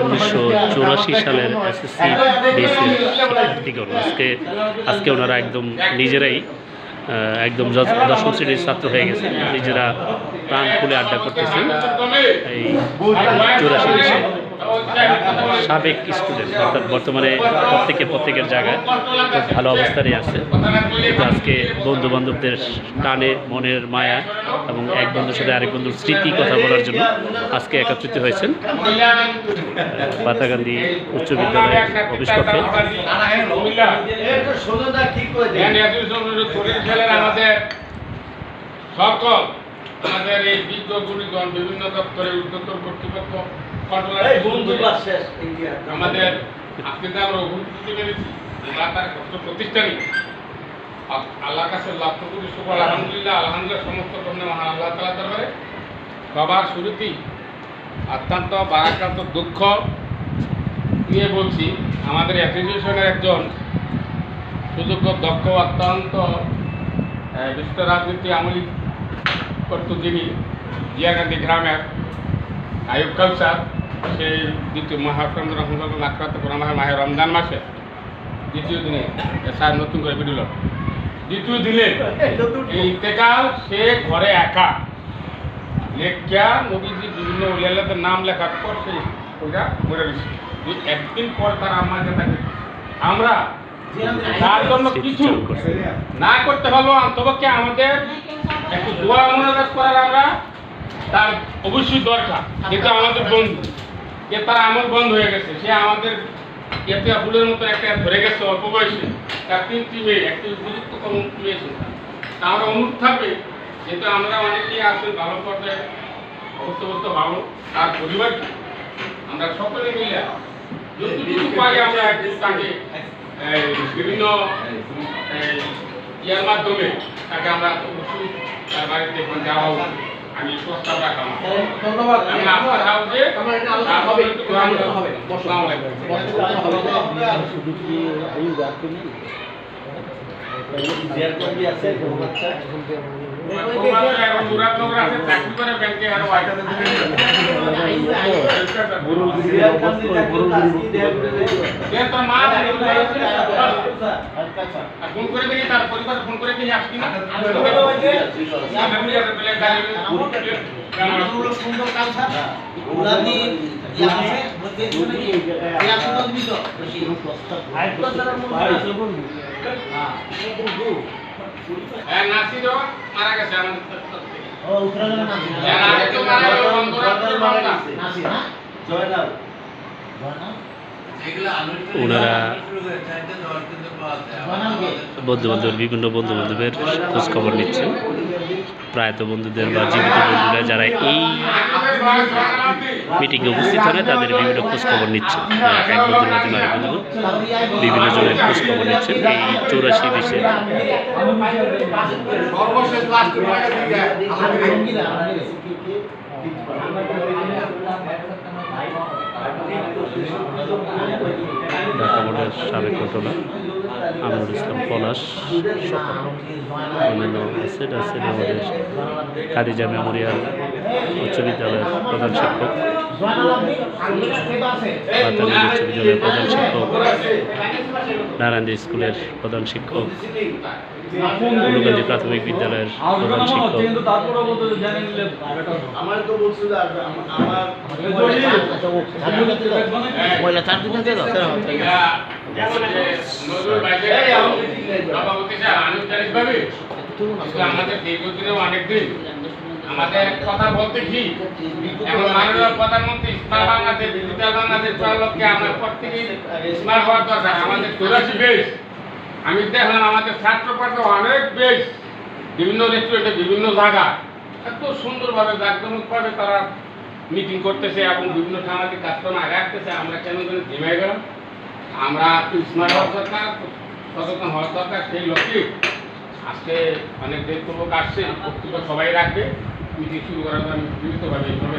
উনিশশো চৌরাশি সালের এসএসসি বেসের শিক্ষার্থীগণ আজকে আজকে ওনারা একদম নিজেরাই একদম দশ- দশম শ্রেণির ছাত্র হয়ে গেছে। নিজেরা প্রাণ খুলে আড্ডা করতেছেন এই চৌরাশি দেশে সাবেক স্টুডেন্ট, অর্থাৎ বর্তমানে প্রত্যেকে প্রত্যেকের জায়গায় খুব ভালো অবস্থায় আছে। আজকে বন্ধু বান্ধবদের টানে, মনের মায়া এবং এক বন্ধুর সাথে আরেক বন্ধুর স্মৃতি কথা বলার জন্য আজকে একত্রিত হয়েছেন পাতাকান্দি উচ্চ বিদ্যালয়ের অফিস কক্ষে আমাদের এই বিজ্ঞ বিভিন্ন দপ্তরের উদ্যোক্তর কর্তৃপক্ষ আমাদের আজকে যে আমরা উপস্থিতি পেরেছি এলাকার কত প্রতিষ্ঠানই আ- আল্লাহর কাছে লাখ কোটি শুকর আলহামদুলিল্লাহ আলহামদুলিল্লাহ সমস্ত কন্যা মহান আল্লাহ তালা দরবারে। সবার শুরুতেই অত্যন্ত বারাক্রান্ত দুঃখ নিয়ে বলছি আমাদের অ্যাসোসিয়েশনের একজন সুযোগ্য দক্ষ অত্যন্ত বিশ্ব রাজনীতি আমলি করত যিনি জিয়াগান্ধী গ্রামের আয়ুব কাউসার সেই দ্বিতীয় রহমতুল্লাহ আক্রান্ত করা মাহে মাহে রমজান মাসে দ্বিতীয় দিনে স্যার নতুন করে বেরোল দ্বিতীয় দিনে ইন্তেকাল সে ঘরে একা। লেখা নবীজি বিভিন্ন উলিয়ালাদের নাম লেখার পর সে ওইটা মরে গেছে। দুই একদিন পর তার আমাকে আমরা তার জন্য কিছু না। করতে পারব অন্তপক্ষে আমাদের একটু দোয়া মনোযোগ করার আমরা তার অবশ্যই দরকার। কিন্তু আমাদের বন্ধু। যে তার আমল বন্ধ হয়ে গেছে সে আমাদের ফুলের মতো একটা ধরে গেছে অল্প বয়সে। তার তিনটি মেয়ে একটি উপযুক্ত মেয়ে সন্তান আমরা অনুরোধ থাকবে যেহেতু আমরা অনেকেই আছি ভালো পর্যায়ে অবস্থা ভালো তার পরিবার আমরা সকলে মিলে যতটুকু পারি আমরা তাকে বিভিন্ন ইয়ার মাধ্যমে তাকে আমরা তার বাড়িতে যাওয়া উচিত। আমি প্রস্তাব রাখলাম ধন্যবাদ আমি আপনার হাউসে আমার এটা আলোচনা তারপর হবে, আসসালামু আলাইকুম। আছে, চাকরি ফোন করে দেখি তার পরিবার ফোন করে দেখি আসবি না গাড়ি সুন্দর কালচার উলাদি ইয়াছে মধ্যে জুনে ইয়াছে তো দিত হ্যাঁ নাসিরও মারা গেছে আমাদের ও উত্তরাখণ্ড নাম এর আগে তো মারা গেল নাসি না জয়নাল জয়নাল ওনারা বন্ধু বান্ধব বিভিন্ন বন্ধু বান্ধবের খোঁজ খবর নিচ্ছেন। প্রায়ত বন্ধুদের বা জীবিত বন্ধুরা যারা এই মিটিংয়ে উপস্থিত হয় না, তাদের বিভিন্ন খোঁজ খবর নিচ্ছেন। আহ, এক বন্ধুর বন্ধু বিভিন্ন জনের খোঁজ খবর নিচ্ছেন। এই চৌরাশি দেশে গেছে ঢাকা বোর্ডের সাবেক ঘটনা। আমিনুল ইসলাম পলাশ অন্যান্য আছেন আছেন আমাদের খাদিজা মেমোরিয়াল উচ্চ বিদ্যালয়ের প্রধান শিক্ষক বাতালি উচ্চ বিদ্যালয়ের প্রধান শিক্ষক নারায়ণী স্কুলের প্রধান শিক্ষক উলুগান্ধী প্রাথমিক বিদ্যালয়ের প্রধান শিক্ষক। আমার আমি দেখলাম আমাদের ছাত্র পাঠক অনেক বেশ বিভিন্ন রেস্টুরেন্টে বিভিন্ন জায়গা এত সুন্দরভাবে জাঁকজমকভাবে তারা মিটিং করতেছে এবং বিভিন্ন সামাজিক কাজকর্ম আগে আসতেছে আমরা কেন যেন থেমে গেলাম। আমরা স্মার্ট হওয়ার দরকার, সচেতন হওয়ার দরকার, সেই লক্ষ্যে আজকে অনেক দেশপূর্বক আসছে বক্তব্য সবাই রাখবে মিটিং শুরু করার আমি বিভিন্নভাবে এইভাবে।